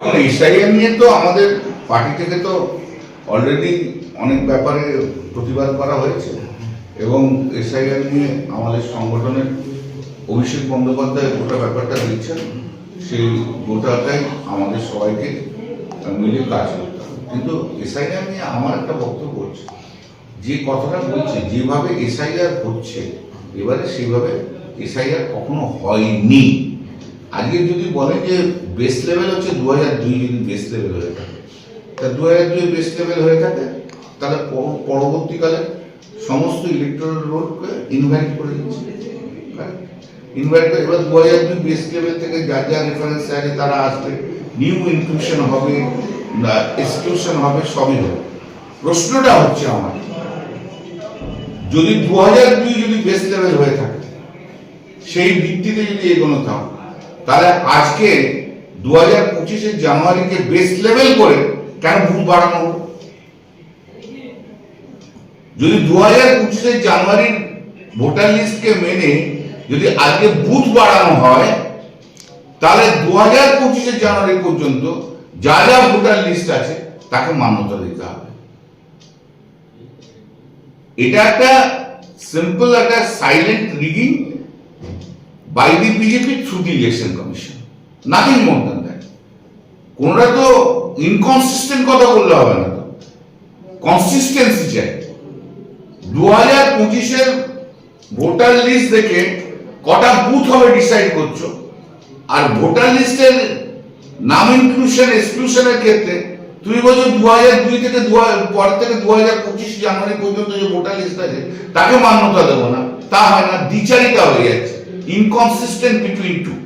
SIM নিয়ে তো আমাদের পার্টি থেকে তো অলরেডি অনেক ব্যাপারে প্রতিবাদ করা হয়েছে। এবং এসআইএম নিয়ে আমাদের সংগঠনের অভিষেক বন্দ্যোপাধ্যায় গোটা ব্যাপারটা দিচ্ছেন। সেই গোটাটাই আমাদের সবাইকে মিলে কাজ করতে কিন্তু এসআইআর নিয়ে আমার একটা বক্তব্য হচ্ছে, যে কথাটা বলছে, যেভাবে এসআইআর হচ্ছে, এবারে সেইভাবে এসআইআর কখনো হয়নি। আজকে যদি বলে যে বেস্ট লেভেল হচ্ছে দু হাজার দুই যদি বেস্ট লেভেল হয়ে থাকে, তা দু হাজার দুই বেস লেভেল হয়ে থাকে, তাহলে পরবর্তীকালে সমস্ত ইলেকট্রাল রোডকে ইনভাইট করে দিচ্ছে। ইনভাইট করে, এবার দু হাজার দুই বেস্ট লেভেল থেকে যার যা রেফারেন্স আছে তারা আসবে নিউ ইনক্লুশন হবে এক্সক্লুশন হবে, সবই হবে। প্রশ্নটা হচ্ছে আমার, যদি দু হাজার দুই যদি বেস্ট লেভেল হয়ে থাকে, সেই ভিত্তিতে যদি এগোনো থাক তাহলে আজকে দু হাজার পঁচিশের জানুয়ারিকে বেস লেভেল করে কেন ভুল বাড়ানো হলো? যদি দু হাজার পঁচিশের জানুয়ারির ভোটার লিস্টকে মেনে যদি আজকে বুথ বাড়ানো হয়, তাহলে দু হাজার পঁচিশের জানুয়ারি পর্যন্ত যা যা ভোটার লিস্ট আছে, তাকে মান্যতা দিতে হবে। এটা একটা সিম্পল একটা silent rigging by the BJP through the election commission nothing more than that কোনটা তো ইনকনসিস্টেন্ট কথা বললে হবে না তো। কনসিস্টেন্সি চাই দু হাজার পঁচিশের ভোটার লিস্ট দেখে কটা বুথ হবে ডিসাইড করছ। আর ভোটার লিস্টের নাম ইনক্লুশন এক্সক্লুশনের ক্ষেত্রে তুমি বলছো দু হাজার দুই থেকে দু পর থেকে দু হাজার পঁচিশ জানুয়ারি পর্যন্ত যে ভোটার লিস্ট আছে তাকে মান্যতা দেবো না। তা হয় না, দ্বিচারিতা হয়ে যাচ্ছে। inconsistent between two.